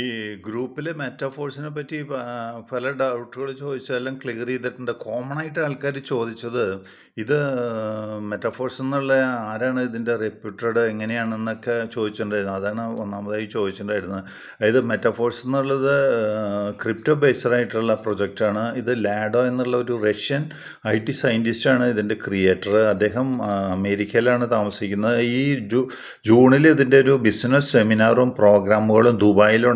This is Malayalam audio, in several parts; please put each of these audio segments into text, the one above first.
ഈ ഗ്രൂപ്പിലെ മെറ്റാഫോഴ്സിനെ പറ്റി പല ഡൗട്ടുകൾ ചോദിച്ചാലും ക്ലിയർ ചെയ്തിട്ടുണ്ട്. കോമൺ ആയിട്ട് ആൾക്കാർ ചോദിച്ചത്, ഇത് മെറ്റാഫോഴ്സ് എന്നുള്ള ആരാണ് ഇതിന്റെ റെപ്യൂട്ടഡ് എങ്ങനെയാണെന്നൊക്കെ ചോദിച്ചിട്ടുണ്ടായിരുന്നു. അതാണ് ഒന്നാമതായി ചോദിച്ചിട്ടുണ്ടായിരുന്നത്. അതായത് മെറ്റാഫോഴ്സ് എന്നുള്ളത് ക്രിപ്റ്റോ ബേസ്ഡ് ആയിട്ടുള്ള പ്രൊജക്റ്റാണ്. ഇത് ലാഡോ എന്നുള്ള ഒരു റഷ്യൻ ഐ ടി സയന്റിസ്റ്റാണ് ഇതിന്റെ ക്രിയേറ്റർ. അദ്ദേഹം അമേരിക്കയിലാണ് താമസിക്കുന്നത്. ഈ ജൂണിൽ ഇതിന്റെ ഒരു ബിസിനസ് സെമിനാറും പ്രോഗ്രാമുകളും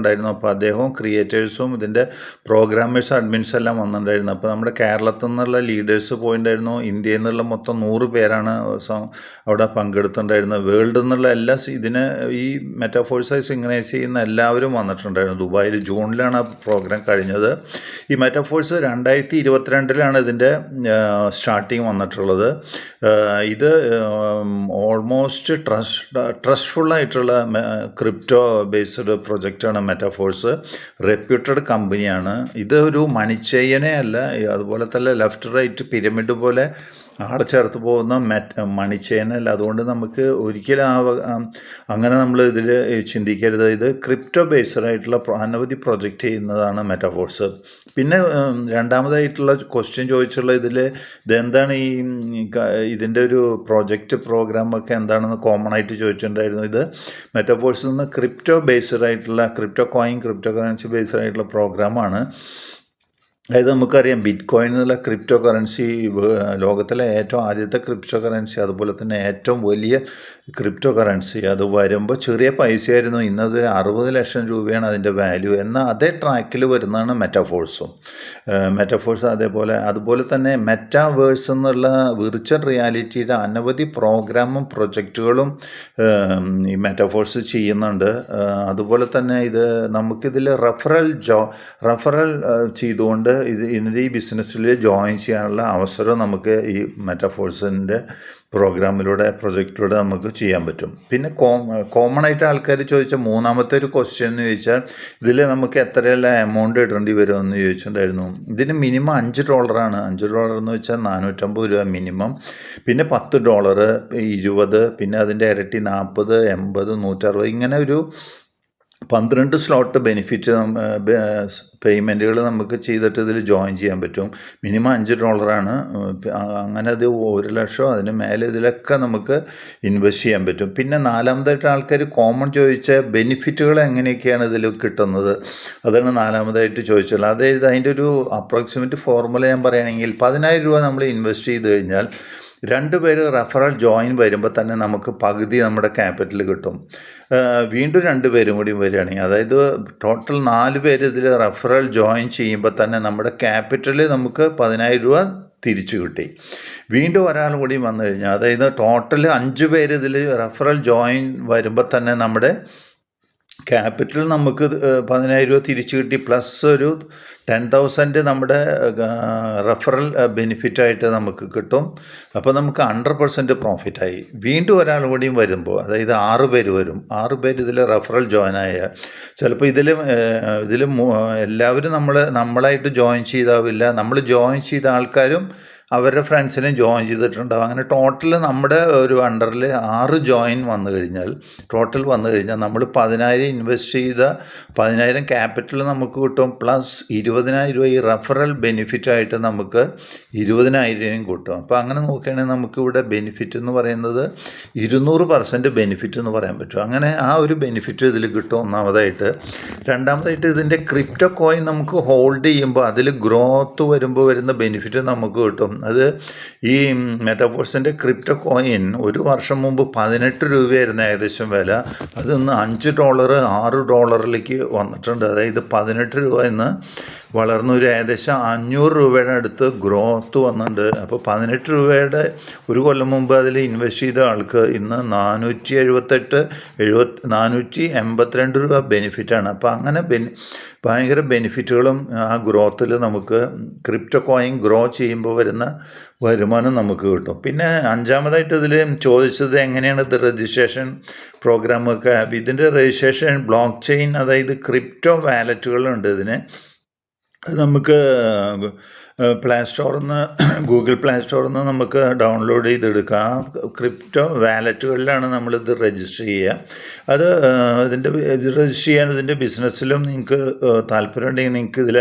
ദുബായിലുണ്ടായിരുന്നു. അപ്പോൾ അദ്ദേഹവും ക്രിയേറ്റേഴ്സും ഇതിന്റെ പ്രോഗ്രാമേഴ്സ്, അഡ്മിൻസ് എല്ലാം വന്നിട്ടുണ്ടായിരുന്നു. അപ്പോൾ നമ്മുടെ കേരളത്തിൽ നിന്നുള്ള ലീഡേഴ്സ് പോയിട്ടുണ്ടായിരുന്നു. ഇന്ത്യയിൽ നിന്നുള്ള മൊത്തം നൂറ് പേരാണ് അവിടെ പങ്കെടുത്തിട്ടുണ്ടായിരുന്നത്. വേൾഡിൽ നിന്നുള്ള എല്ലാ ഇതിനെ ഈ മെറ്റാഫോഴ്സായി സിംഗനൈസ് ചെയ്യുന്ന എല്ലാവരും വന്നിട്ടുണ്ടായിരുന്നു. ദുബായിൽ ജൂണിലാണ് ആ പ്രോഗ്രാം കഴിഞ്ഞത്. ഈ മെറ്റാഫോഴ്സ് രണ്ടായിരത്തി ഇരുപത്തിരണ്ടിലാണ് ഇതിന്റെ സ്റ്റാർട്ടിങ് വന്നിട്ടുള്ളത്. ഇത് ഓൾമോസ്റ്റ് ട്രസ്റ്റ് ട്രസ്റ്റ്ഫുള്ളായിട്ടുള്ള ക്രിപ്റ്റോ ബേസ്ഡ് പ്രൊജക്റ്റാണ് മെറ്റാഫോഴ്സ്. റെപ്യൂട്ടഡ് കമ്പനിയാണ്. ഇതൊരു ഒരു മണിച്ചെയിനെ അല്ല അതുപോലെ തന്നെ ലെഫ്റ്റ് റൈറ്റ് പിരമിഡ് പോലെ ആടെ ചേർത്ത് പോകുന്ന മെറ്റ് മണിച്ചേനല്ല. അതുകൊണ്ട് നമുക്ക് ഒരിക്കലും ആ അങ്ങനെ നമ്മൾ ഇതിൽ ചിന്തിക്കരുത്. ഇത് ക്രിപ്റ്റോ ബേസ്ഡ് ആയിട്ടുള്ള അനവധി പ്രൊജക്റ്റ് ചെയ്യുന്നതാണ് മെറ്റാഫോഴ്സ്. പിന്നെ രണ്ടാമതായിട്ടുള്ള ക്വസ്റ്റ്യൻ ചോദിച്ചുള്ള ഇതിൽ ഇതെന്താണ് ഈ ഇതിന്റെ ഒരു പ്രോജക്റ്റ് പ്രോഗ്രാം ഒക്കെ എന്താണെന്ന് കോമൺ ആയിട്ട് ചോദിച്ചിട്ടുണ്ടായിരുന്നു. ഇത് മെറ്റാഫോഴ്സിൽ നിന്ന് ക്രിപ്റ്റോ ബേസ്ഡ് ആയിട്ടുള്ള crypto coin, crypto currency based ആയിട്ടുള്ള പ്രോഗ്രാമാണ്. അതായത് നമുക്കറിയാം ബിറ്റ് കോയിൻ എന്നുള്ള ക്രിപ്റ്റോ കറൻസി ലോകത്തിലെ ഏറ്റവും ആദ്യത്തെ ക്രിപ്റ്റോ കറൻസി അതുപോലെ തന്നെ ഏറ്റവും വലിയ ക്രിപ്റ്റോ കറൻസി. അത് വരുമ്പോൾ ചെറിയ പൈസയായിരുന്നു. ഇന്നതൊരു 60,00,000 രൂപയാണ് അതിന്റെ വാല്യൂ. എന്ന അതേ ട്രാക്കിൽ വരുന്നതാണ് മെറ്റാഫോഴ്സും. മെറ്റാഫോഴ്സ് അതേപോലെ അതുപോലെ തന്നെ മെറ്റാവേഴ്സ് എന്നുള്ള വിർച്വൽ റിയാലിറ്റിയുടെ അനവധി പ്രോഗ്രാമും പ്രൊജക്റ്റുകളും ഈ മെറ്റാഫോഴ്സ് ചെയ്യുന്നുണ്ട്. അതുപോലെ തന്നെ ഇത് നമുക്കിതിൽ റെഫറൽ ജോ റെഫറൽ ചെയ്തുകൊണ്ട് ഇത് ഇതിന്റെ ഈ ബിസിനസ്സിൽ ജോയിൻ ചെയ്യാനുള്ള അവസരം നമുക്ക് ഈ മെറ്റാഫോഴ്സിന്റെ പ്രോഗ്രാമിലൂടെ പ്രൊജക്റ്റിലൂടെ നമുക്ക് ചെയ്യാൻ പറ്റും. പിന്നെ കോമൺ ആയിട്ട് ആൾക്കാർ ചോദിച്ച മൂന്നാമത്തെ ഒരു ക്വസ്റ്റ്യൻ എന്ന് ചോദിച്ചാൽ ഇതിൽ നമുക്ക് എത്രയെല്ലാം എമൗണ്ട് ഇടേണ്ടി വരുമെന്ന് ചോദിച്ചിട്ടുണ്ടായിരുന്നു. ഇതിന് മിനിമം $5 $5 എന്ന് വെച്ചാൽ 450 രൂപ മിനിമം. പിന്നെ $10 20 പിന്നെ അതിന്റെ ഇരട്ടി 40 80 160 ഇങ്ങനെ ഒരു 12 സ്ലോട്ട് ബെനിഫിറ്റ് പേയ്മെന്റുകൾ നമുക്ക് ചെയ്തിട്ട് ഇതിൽ ജോയിൻ ചെയ്യാൻ പറ്റും. മിനിമം $5 പ് അങ്ങനെ അത് ഒരു ലക്ഷം അതിന് മേലെ ഇതിലൊക്കെ നമുക്ക് ഇൻവെസ്റ്റ് ചെയ്യാൻ പറ്റും. പിന്നെ നാലാമതായിട്ട് ആൾക്കാർ കോമൺ ചോദിച്ച ബെനിഫിറ്റുകൾ എങ്ങനെയൊക്കെയാണ് ഇതിൽ കിട്ടുന്നത്? അതാണ് നാലാമതായിട്ട് ചോദിച്ചുള്ളത്. അതായത് അതിന്റെ ഒരു അപ്രോക്സിമേറ്റ് ഫോർമുല ഞാൻ പറയുകയാണെങ്കിൽ ₹10,000 നമ്മൾ ഇൻവെസ്റ്റ് ചെയ്ത് കഴിഞ്ഞാൽ 2 പേര് റെഫറൽ ജോയിൻ വരുമ്പോൾ തന്നെ നമുക്ക് പകുതി നമ്മുടെ ക്യാപിറ്റൽ കിട്ടും. വീണ്ടും രണ്ട് പേരും കൂടി വരികയാണെങ്കിൽ അതായത് ടോട്ടൽ നാല് പേര് ഇതിൽ റെഫറൽ ജോയിൻ ചെയ്യുമ്പോൾ തന്നെ നമ്മുടെ ക്യാപിറ്റൽ നമുക്ക് ₹10,000 തിരിച്ചു കിട്ടി. വീണ്ടും ഒരാൾ കൂടി വന്നു കഴിഞ്ഞാൽ അതായത് ടോട്ടൽ അഞ്ച് പേര് ഇതിൽ റെഫറൽ ജോയിൻ വരുമ്പോൾ തന്നെ നമ്മുടെ ക്യാപിറ്റൽ നമുക്ക് പതിനായിരം രൂപ തിരിച്ചു കിട്ടി. പ്ലസ് ഒരു ടെൻ തൗസൻഡ് നമ്മുടെ റെഫറൽ ബെനിഫിറ്റ് ആയിട്ട് നമുക്ക് കിട്ടും. അപ്പോൾ നമുക്ക് ഹൺഡ്രഡ് പെർസെന്റ് പ്രോഫിറ്റായി വീണ്ടും ഒരാൾ കൂടിയും വരുമ്പോൾ അതായത് ആറ് പേര് വരും. ആറ് പേര് ഇതിൽ റെഫറൽ ജോയിൻ ആയ ചിലപ്പോൾ ഇതിൽ ഇതിൽ എല്ലാവരും നമ്മൾ നമ്മളായിട്ട് ജോയിൻ ചെയ്താവില്ല. നമ്മൾ ജോയിൻ ചെയ്ത ആൾക്കാരും അവരുടെ ഫ്രണ്ട്സിനെ ജോയിൻ ചെയ്തിട്ടുണ്ടാവും. അങ്ങനെ ടോട്ടൽ നമ്മുടെ ഒരു അണ്ടറിൽ ആറ് ജോയിൻ വന്നു കഴിഞ്ഞാൽ ടോട്ടൽ വന്നു കഴിഞ്ഞാൽ നമ്മൾ പതിനായിരം ഇൻവെസ്റ്റ് ചെയ്ത പതിനായിരം ക്യാപിറ്റൽ നമുക്ക് കിട്ടും. പ്ലസ് ₹20,000 ഈ റെഫറൽ ബെനിഫിറ്റ് ആയിട്ട് നമുക്ക് 20,000 കിട്ടും. അപ്പോൾ അങ്ങനെ നോക്കുകയാണെങ്കിൽ നമുക്കിവിടെ ബെനിഫിറ്റ് എന്ന് പറയുന്നത് 200% ബെനിഫിറ്റ് എന്ന് പറയാൻ പറ്റും. അങ്ങനെ ആ ഒരു ബെനിഫിറ്റ് ഇതിൽ കിട്ടും ഒന്നാമതായിട്ട്. രണ്ടാമതായിട്ട് ഇതിന്റെ ക്രിപ്റ്റോ കോയിൻ നമുക്ക് ഹോൾഡ് ചെയ്യുമ്പോൾ അതിൽ ഗ്രോത്ത് വരുമ്പോൾ വരുന്ന ബെനിഫിറ്റ് നമുക്ക് കിട്ടും. അത് ഈ മെറ്റാഫോഴ്സിന്റെ ക്രിപ്റ്റോ കോയിൻ ഒരു വർഷം മുമ്പ് 18 രൂപയായിരുന്നു ഏകദേശം വില. അത് ഇന്ന് $5 $6ലേക്ക് വന്നിട്ടുണ്ട്. അതായത് 18 രൂപയിൽ നിന്ന് വളർന്ന് ഒരു ഏകദേശം 500 രൂപയുടെ അടുത്ത് ഗ്രോത്ത് വന്നിട്ടുണ്ട്. അപ്പോൾ 18 രൂപയുടെ ഒരു കൊല്ലം മുമ്പ് അതിൽ ഇൻവെസ്റ്റ് ചെയ്ത ആൾക്ക് ഇന്ന് 478 70 482 രൂപ ബെനിഫിറ്റാണ്. അപ്പോൾ അങ്ങനെ ബെനി ഭയങ്കര ബെനിഫിറ്റുകളും ആ ഗ്രോത്തിൽ നമുക്ക് ക്രിപ്റ്റോ കോയിൻ ഗ്രോ ചെയ്യുമ്പോൾ വരുന്ന വരുമാനം നമുക്ക് കിട്ടും. പിന്നെ അഞ്ചാമതായിട്ട് ഇതിൽ ചോദിച്ചത് എങ്ങനെയാണ് ഇത് രജിസ്ട്രേഷൻ പ്രോഗ്രാമൊക്കെ ഇതിന്റെ രജിസ്ട്രേഷൻ ബ്ലോക്ക് ചെയിൻ അതായത് ക്രിപ്റ്റോ വാലറ്റുകളുണ്ട് ഇതിന്. നമുക്ക് പ്ലേ സ്റ്റോറിൽ നിന്ന് ഗൂഗിൾ പ്ലേ സ്റ്റോറിൽ നിന്ന് നമുക്ക് ഡൗൺലോഡ് ചെയ്തെടുക്കാം. ക്രിപ്റ്റോ വാലറ്റുകളിലാണ് നമ്മളിത് രജിസ്റ്റർ ചെയ്യുക. അത് ഇതിന്റെ രജിസ്റ്റർ ചെയ്യാൻ ഇതിന്റെ ബിസിനസ്സിലും നിങ്ങൾക്ക് താല്പര്യം ഉണ്ടെങ്കിൽ നിങ്ങൾക്ക് ഇതിൽ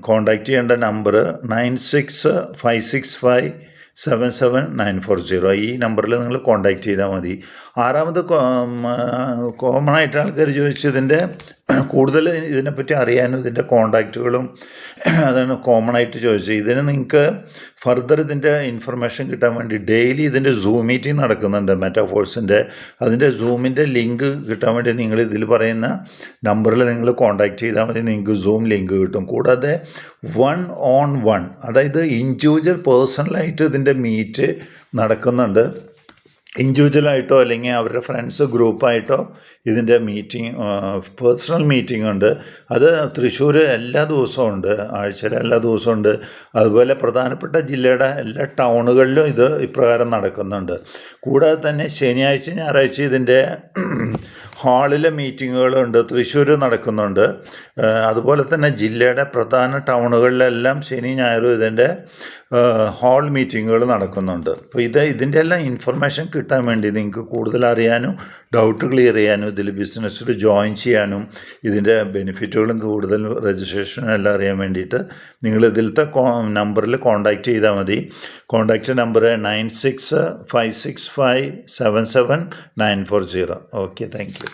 കോണ്ടാക്ട് ചെയ്യേണ്ട number nine six five six five seven seven nine four zero ഈ നമ്പറിൽ നിങ്ങൾ കോണ്ടാക്ട് ചെയ്താൽ മതി. ആറാമത് കോമൺ ആയിട്ട് ആൾക്കാർ ചോദിച്ചതിന്റെ കൂടുതൽ ഇതിനെപ്പറ്റി അറിയാനും ഇതിന്റെ കോണ്ടാക്റ്റുകളും അതാണ് കോമൺ ആയിട്ട് ചോദിച്ചത്. ഇതിന് നിങ്ങൾക്ക് ഫർദർ ഇതിന്റെ ഇൻഫർമേഷൻ കിട്ടാൻ വേണ്ടി ഡെയിലി ഇതിന്റെ സൂം മീറ്റിംഗ് നടക്കുന്നുണ്ട് മെറ്റാഫോഴ്സിന്റെ അതിന്റെ സൂമിന്റെ ലിങ്ക് കിട്ടാൻ വേണ്ടി നിങ്ങൾ ഇതിൽ പറയുന്ന നമ്പറിൽ നിങ്ങൾ കോണ്ടാക്ട് ചെയ്താൽ മതി നിങ്ങൾക്ക് സൂം ലിങ്ക് കിട്ടും. കൂടാതെ വൺ ഓൺ വൺ അതായത് ഇൻഡിവിജ്വൽ പേഴ്സണലായിട്ട് ഇതിന്റെ മീറ്റ് നടക്കുന്നുണ്ട്. ഇൻഡിവിജ്വലായിട്ടോ അല്ലെങ്കിൽ അവരുടെ ഫ്രണ്ട്സ് ഗ്രൂപ്പായിട്ടോ ഇതിന്റെ മീറ്റിംഗ് പേഴ്സണൽ മീറ്റിംഗ് ഉണ്ട്. അത് തൃശ്ശൂർ എല്ലാ ദിവസവും ഉണ്ട് ആഴ്ചയിൽ എല്ലാ ദിവസവും ഉണ്ട്. അതുപോലെ പ്രധാനപ്പെട്ട ജില്ലയുടെ എല്ലാ ടൗണുകളിലും ഇത് ഇപ്രകാരം നടക്കുന്നുണ്ട്. കൂടാതെ തന്നെ ശനിയാഴ്ച ഞായറാഴ്ച ഇതിന്റെ ഹാളിലെ മീറ്റിങ്ങുകളുണ്ട് തൃശ്ശൂർ നടക്കുന്നുണ്ട്. അതുപോലെ തന്നെ ജില്ലയുടെ പ്രധാന ടൗണുകളിലെല്ലാം ശനി ഞായറും ഇതിന്റെ ഹാൾ മീറ്റിങ്ങുകൾ നടക്കുന്നുണ്ട്. അപ്പോൾ ഇത് ഇതിന്റെ എല്ലാം ഇൻഫർമേഷൻ കിട്ടാൻ വേണ്ടി നിങ്ങൾക്ക് കൂടുതൽ അറിയാനും ഡൗട്ട് ക്ലിയർ ചെയ്യാനും ഇതിൽ ബിസിനസ്സിൽ ജോയിൻ ചെയ്യാനും ഇതിന്റെ ബെനിഫിറ്റുകളും കൂടുതൽ രജിസ്ട്രേഷനും എല്ലാം അറിയാൻ വേണ്ടിയിട്ട് നിങ്ങൾ ഇതിലത്തെ നമ്പറിൽ കോൺടാക്റ്റ് ചെയ്താൽ മതി. Contact number nine six five six five seven seven nine four zero okay thank you